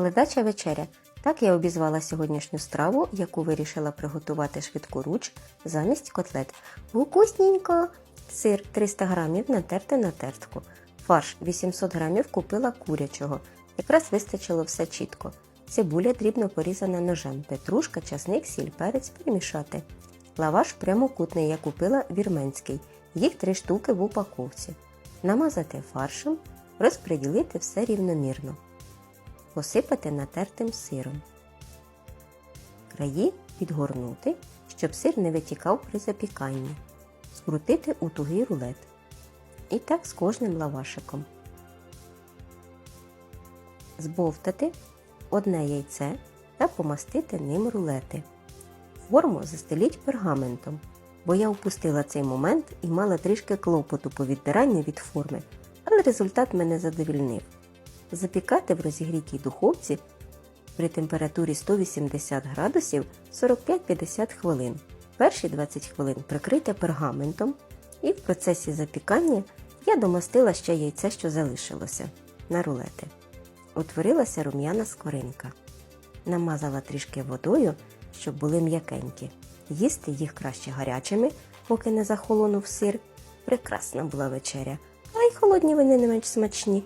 Ледача вечеря. Так я обізвала сьогоднішню страву, яку вирішила приготувати швидкоруч замість котлет. Вкусненько! Сир 300 грамів натерти на тертку. Фарш 800 грамів купила курячого. Якраз вистачило все чітко. Цибуля дрібно порізана ножем, петрушка, часник, сіль, перець перемішати. Лаваш прямокутний я купила вірменський. Їх три штуки в упаковці. Намазати фаршем, розподілити все рівномірно. Посипати натертим сиром. Краї підгорнути, щоб сир не витікав при запіканні. Скрутити у тугий рулет. І так з кожним лавашиком. Збовтати одне яйце та помастити ним рулети. Форму застеліть пергаментом, бо я упустила цей момент і мала трішки клопоту по відбиранню від форми, але результат мене задовільнив. Запікати в розігрітій духовці при температурі 180 градусів 45-50 хвилин. Перші 20 хвилин прикрийте пергаментом і в процесі запікання я домастила ще яйце, що залишилося на рулети. Утворилася рум'яна скоринка. Намазала трішки водою, щоб були м'якенькі. Їсти їх краще гарячими, поки не захолонув сир. Прекрасна була вечеря, а й холодні вони не менш смачні.